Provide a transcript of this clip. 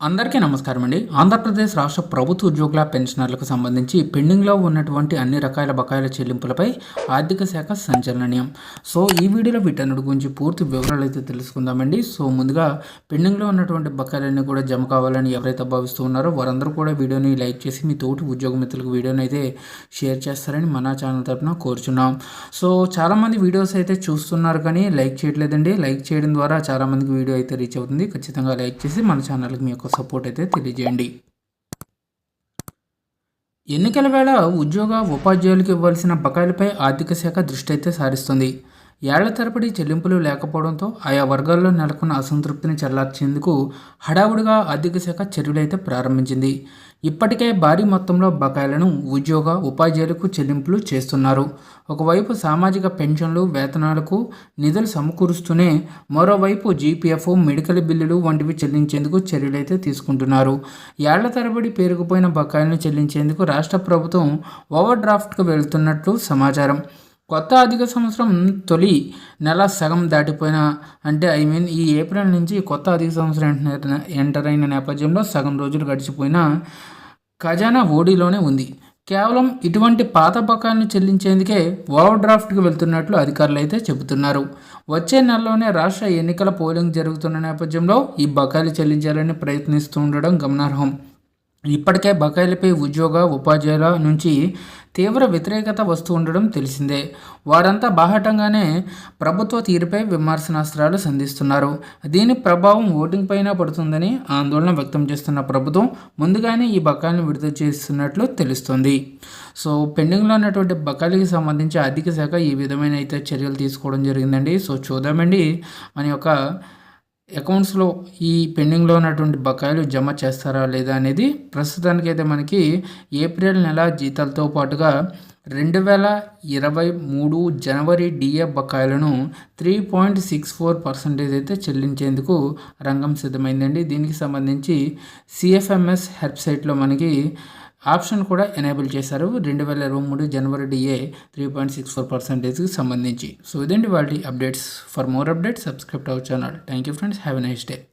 అందరికీ నమస్కారం అండి. ఆంధ్రప్రదేశ్ రాష్ట్ర ప్రభుత్వ ఉద్యోగుల పెన్షనర్లకు సంబంధించి పెండింగ్లో ఉన్నటువంటి అన్ని రకాల బకాయిల చెల్లింపులపై ఆర్థిక శాఖ సంచలనీయం సో ఈ వీడియోలో వీటన్నిటి గురించి పూర్తి వివరాలు అయితే తెలుసుకుందామండి. సో ముందుగా పెండింగ్లో ఉన్నటువంటి బకాయిలన్నీ కూడా జమ కావాలని ఎవరైతే భావిస్తూ ఉన్నారో వారందరూ కూడా వీడియోని లైక్ చేసి మీ తోటి ఉద్యోగ మిత్రులకు వీడియోని అయితే షేర్ చేస్తారని మన ఛానల్ తరఫున కోరుచున్నాం. సో చాలామంది వీడియోస్ అయితే చూస్తున్నారు కానీ లైక్ చేయట్లేదండి. లైక్ చేయడం ద్వారా చాలామందికి వీడియో అయితే రీచ్ అవుతుంది. ఖచ్చితంగా లైక్ చేసి మన ఛానల్కి మీ సపోర్ట్ అయితే తెలియజేయండి. ఎన్నికల వేళ ఉద్యోగ ఉపాధ్యాయులకు ఇవ్వాల్సిన బకాయిలపై ఆర్థిక శాఖ దృష్టి అయితే సారిస్తుంది. ఏళ్ళ తరబడి చెల్లింపులు లేకపోవడంతో ఆయా వర్గాల్లో నెలకొన్న అసంతృప్తిని చల్లార్చేందుకు హడావుడిగా ఆర్థిక శాఖ చర్యలైతే ప్రారంభించింది. ఇప్పటికే భారీ మొత్తంలో బకాయిలను ఉద్యోగ ఉపాధ్యాయులకు చెల్లింపులు చేస్తున్నారు. ఒకవైపు సామాజిక పెన్షన్లు వేతనాలకు నిధులు సమకూరుస్తూనే మరోవైపు జీపీఎఫ్ మెడికల్ బిల్లులు వంటివి చెల్లించేందుకు చర్యలైతే తీసుకుంటున్నారు. ఏళ్ళ తరబడి పేరుకుపోయిన బకాయిలను చెల్లించేందుకు రాష్ట్ర ప్రభుత్వం ఓవర్ డ్రాఫ్ట్కు వెళ్తున్నట్లు సమాచారం. కొత్త ఆర్థిక సంవత్సరం తొలి నెల సగం దాటిపోయిన అంటే ఐ మీన్ ఈ ఏప్రిల్ నుంచి కొత్త ఆర్థిక సంవత్సరం ఎంటర్ అయిన నేపథ్యంలో సగం రోజులు గడిచిపోయిన ఖజానా ఓడిలోనే ఉంది. కేవలం ఇటువంటి పాత బకాయిలను చెల్లించేందుకే ఓవర్ డ్రాఫ్ట్కి వెళ్తున్నట్లు అధికారులు అయితే చెబుతున్నారు. వచ్చే నెలలోనే రాష్ట్ర ఎన్నికల పోలింగ్ జరుగుతున్న నేపథ్యంలో ఈ బకాయిలు చెల్లించాలని ప్రయత్నిస్తూ ఉండడం గమనార్హం. ఇప్పటికే బకాయిలపై ఉద్యోగ ఉపాధ్యాయుల నుంచి తీవ్ర వ్యతిరేకత వస్తూ ఉండడం తెలిసిందే. వారంతా బాహటంగానే ప్రభుత్వ తీరుపై విమర్శనాస్త్రాలు సంధిస్తున్నారు. దీని ప్రభావం ఓటింగ్ పైన పడుతుందని ఆందోళన వ్యక్తం చేస్తున్న ప్రభుత్వం ముందుగానే ఈ బకాయిలను విడుదల చేస్తున్నట్లు తెలుస్తుంది. సో పెండింగ్లో ఉన్నటువంటి బకాయిలకి సంబంధించి ఆర్థిక శాఖ ఈ విధమైన అయితే చర్యలు తీసుకోవడం జరిగిందండి? సో చూద్దామండి. మన యొక్క అకౌంట్స్లో ఈ పెండింగ్లో ఉన్నటువంటి బకాయిలు జమ చేస్తారా లేదా అనేది ప్రస్తుతానికి అయితే మనకి ఏప్రిల్ నెల జీతాలతో పాటుగా రెండు వేల ఇరవై మూడు జనవరి డిఏ బకాయిలను three point six four percentage అయితే చెల్లించేందుకు రంగం సిద్ధమైందండి. దీనికి సంబంధించి సిఎఫ్ఎంఎస్ వెబ్సైట్లో మనకి ఆప్షన్ కూడా ఎనేబుల్ చేశారు. రెండు వేల ఇరవై మూడు జనవరి DA three point six four పర్సెంటేజ్కి సంబంధించి. సో ఇదండి వాళ్ళ updates. For more updates subscribe our channel. Thank you friends. Have a nice day.